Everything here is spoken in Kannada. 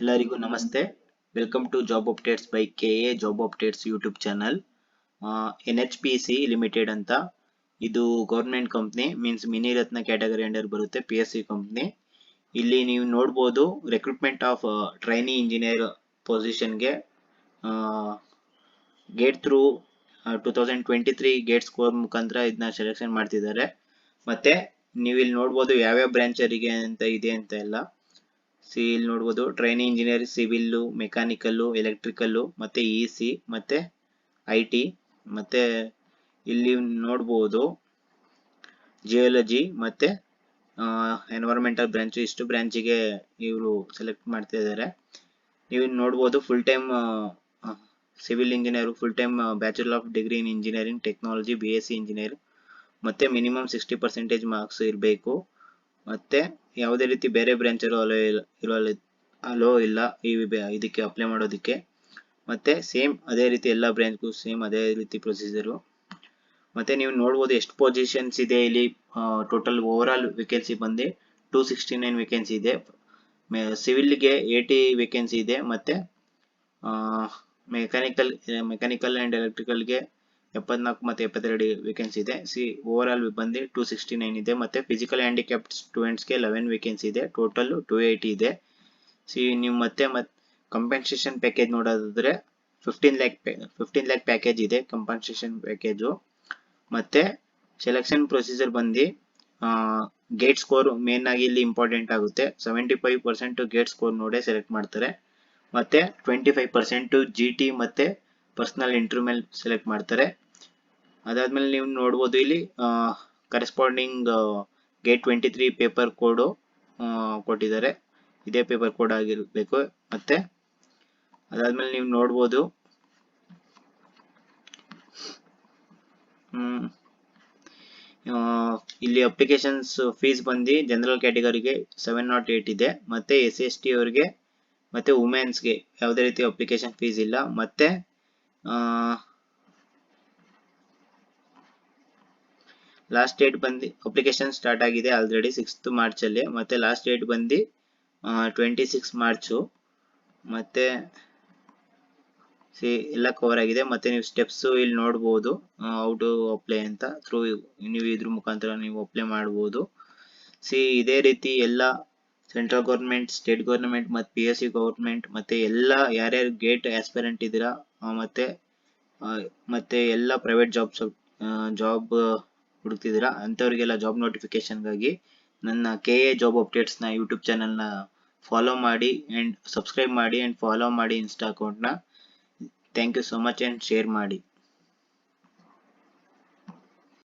ಎಲ್ಲರಿಗೂ ನಮಸ್ತೆ. Welcome to job updates by K A job updates YouTube channel N H P C limited ಅಂತ. ಇದು government company means mini Ratna category under ಬರುತ್ತೆ ಪಿ ಎಸ್ ಸಿ ಕಂಪ್ನಿ ಇಲ್ಲಿ ನೀವು ನೋಡ್ಬೋದು recruitment of trainee engineer ಪೊಸಿಷನ್ಗೆ GATE through two thousand twenty three GATE score ಮುಖಾಂತರ ಇದನ್ನ ಸೆಲೆಕ್ಷನ್ ಮಾಡ್ತಿದ್ದಾರೆ. ಮತ್ತೆ ನೀವು ಇಲ್ಲಿ ನೋಡ್ಬೋದು ಯಾವ್ಯಾವ ಬ್ರಾಂಚರಿಗೆ ಅಂತ ಇದೆ ಅಂತ ಎಲ್ಲ. ಸಿ ಇಲ್ಲಿ ನೋಡ್ಬೋದು. Training engineer civil mechanical electrical ಮತ್ತೆ ಇ ಸಿ ಮತ್ತೆ ಐ ಟಿ ಮತ್ತೆ ಇಲ್ಲಿ ನೋಡ್ಬೋದು. ಜಿಯಾಲಜಿ ಮತ್ತೆ ಎನ್ವೈರನ್ಮೆಂಟಲ್ ಬ್ರಾಂಚ್ ಇಷ್ಟು ಬ್ರಾಂಚಿಗೆ ಇವರು ಸೆಲೆಕ್ಟ್ ಮಾಡ್ತಾ ಇದ್ದಾರೆ ನೀವು ನೋಡ್ಬೋದು full time civil engineer full time bachelor of degree in engineering technology B S C engineer ಮತ್ತೆ ಮಿನಿಮಮ್ ಸಿಕ್ಸ್ಟಿ ಪರ್ಸೆಂಟೇಜ್ ಮಾರ್ಕ್ಸ್ ಇರಬೇಕು. ಮತ್ತೆ ಯಾವುದೇ ರೀತಿ ಬೇರೆ ಬ್ರಾಂಚ್ ಅಲೋ ಇರೋ ಅಲೋ ಇಲ್ಲ, ಈ ಇದಕ್ಕೆ ಅಪ್ಲೈ ಮಾಡೋದಕ್ಕೆ. ಮತ್ತೆ ಸೇಮ್ ಅದೇ ರೀತಿ ಎಲ್ಲ ಬ್ರಾಂಚ್ಗೂ ಸೇಮ್ ಅದೇ ರೀತಿ ಪ್ರೊಸೀಜರು ಮತ್ತೆ ನೀವು ನೋಡ್ಬೋದು ಎಷ್ಟು ಪೊಸಿಷನ್ಸ್ ಇದೆ ಇಲ್ಲಿ ಟೋಟಲ್ ಓವರ್ ಆಲ್ ವೇಕೆನ್ಸಿ ಬಂದು ಟೂ ಸಿಕ್ಸ್ಟಿ ನೈನ್ ವೇಕೆನ್ಸಿ ಇದೆ ಸಿವಿಲ್ಗೆ ಏಯ್ಟಿ ವೇಕೆನ್ಸಿ ಇದೆ. ಮತ್ತೆ ಮೆಕ್ಯಾನಿಕಲ್ ಮೆಕ್ಯಾನಿಕಲ್ ಆ್ಯಂಡ್ ಎಲೆಕ್ಟ್ರಿಕಲ್ಗೆ ಎಪ್ಪತ್ನಾಲ್ಕು ಮತ್ತೆ ಎಪ್ಪತ್ತೆರಡು ವೇಕೆನ್ಸಿ ಇದೆ. ಸಿ ಓವರ್ ಆಲ್ ಬಂದು ಟೂ ಸಿಕ್ಸ್ಟಿ ನೈನ್ ಇದೆ. ಮತ್ತೆ ಫಿಸಿಕಲ್ ಹ್ಯಾಂಡಿಕ್ಯಾಪ್ಟ್ ಸ್ಟೂಡೆಂಟ್ಸ್ಗೆ ಲೆವೆನ್ ವೇಕೆನ್ಸಿ ಇದೆ. ಟೋಟಲ್ ಟೂ ಏಯ್ಟಿ ಇದೆ. ಸಿ ನೀವು ಮತ್ತೆ ಮತ್ತೆ ಕಂಪೆನ್ಸೇಷನ್ ಪ್ಯಾಕೇಜ್ ನೋಡೋದಾದ್ರೆ fifteen lakh fifteen lakh package ಇದೆ ಕಂಪನ್ಸೇಷನ್ ಪ್ಯಾಕೇಜು ಮತ್ತೆ ಸೆಲೆಕ್ಷನ್ ಪ್ರೊಸೀಜರ್ ಬಂದು ಗೇಟ್ ಸ್ಕೋರ್ ಮೇನ್ ಆಗಿ ಇಲ್ಲಿ ಇಂಪಾರ್ಟೆಂಟ್ ಆಗುತ್ತೆ. Seventy five percent GATE score ನೋಡೇ ಸೆಲೆಕ್ಟ್ ಮಾಡ್ತಾರೆ. ಮತ್ತೆ twenty five percent G T ಮತ್ತೆ ಪರ್ಸನಲ್ ಇಂಟರ್ವ್ಯೂ ಮೇಲೆ ಸೆಲೆಕ್ಟ್ ಮಾಡ್ತಾರೆ. ಅದಾದ್ಮೇಲೆ ನೀವು ನೋಡ್ಬೋದು ಇಲ್ಲಿ corresponding GATE twenty three paper code ಕೊಟ್ಟಿದ್ದಾರೆ. ಇದೇ ಪೇಪರ್ ಕೋಡ್ ಆಗಿರಬೇಕು. ಮತ್ತೆ ಅದಾದ್ಮೇಲೆ ನೀವು ನೋಡ್ಬೋದು ಇಲ್ಲಿ ಅಪ್ಲಿಕೇಶನ್ಸ್ ಫೀಸ್ ಬಂದು ಜನರಲ್ ಕ್ಯಾಟಗರಿಗೆ ಸೆವೆನ್ ನಾಟ್ ಏಟ್ ಇದೆ. ಮತ್ತೆ ಎಸ್ ಎಸ್ ಟಿ ಅವರಿಗೆ, ಮತ್ತೆ ವುಮೆನ್ಸ್ಗೆ ಯಾವುದೇ ರೀತಿ ಅಪ್ಲಿಕೇಶನ್ ಫೀಸ್ ಇಲ್ಲ. ಮತ್ತೆ ಲಾಸ್ಟ್ ಡೇಟ್ ಬಂದು ಅಪ್ಲಿಕೇಶನ್ ಸ್ಟಾರ್ಟ್ ಆಗಿದೆ ಆಲ್ರೆಡಿ ಸಿಕ್ಸ್ತ್ ಮಾರ್ಚಲ್ಲಿ ಮತ್ತೆ ಲಾಸ್ಟ್ ಡೇಟ್ ಬಂದು ಟ್ವೆಂಟಿ ಸಿಕ್ಸ್ ಮಾರ್ಚು ಮತ್ತೆ ಸಿ ಎಲ್ಲ ಕವರ್ ಆಗಿದೆ. ಮತ್ತೆ ನೀವು ಸ್ಟೆಪ್ಸು ಇಲ್ಲಿ ನೋಡ್ಬೋದು ಹೌ ಟು ಅಪ್ಲೈ ಅಂತ ಥ್ರೂ ನೀವು ಇದ್ರ ಮುಖಾಂತರ ನೀವು ಅಪ್ಲೈ ಮಾಡ್ಬೋದು. ಸಿ ಇದೇ ರೀತಿ ಎಲ್ಲ ಸೆಂಟ್ರಲ್ ಗೌರ್ಮೆಂಟ್ ಸ್ಟೇಟ್ ಗೌರ್ಮೆಂಟ್ ಮತ್ತು ಪಿ ಎಸ್ ಸಿ ಗೌರ್ಮೆಂಟ್ ಮತ್ತೆ ಎಲ್ಲ ಯಾರ್ಯಾರು ಗೇಟ್ ಆಸ್ಪೆರೆಂಟ್ ಇದ್ದೀರಾ ಮತ್ತೆ ಮತ್ತೆ ಎಲ್ಲ ಪ್ರೈವೇಟ್ ಜಾಬ್ಸ್ ಜಾಬ್ ಹುಡುಕ್ತಿದ್ದೀರಾ? ಅಂಥವ್ರಿಗೆಲ್ಲ ಜಾಬ್ ನೋಟಿಫಿಕೇಶನ್ಗಾಗಿ ನನ್ನ ಕೆ ಎ ಜಾಬ್ ಅಪ್ಡೇಟ್ಸ್ನ ಯೂಟ್ಯೂಬ್ ಚಾನಲ್ನ ಫಾಲೋ ಮಾಡಿ ಆ್ಯಂಡ್ ಸಬ್ಸ್ಕ್ರೈಬ್ ಮಾಡಿ ಆ್ಯಂಡ್ ಫಾಲೋ ಮಾಡಿ ಇನ್ಸ್ಟಾ ಅಕೌಂಟ್ನ thank you so much and share ಮಾಡಿ.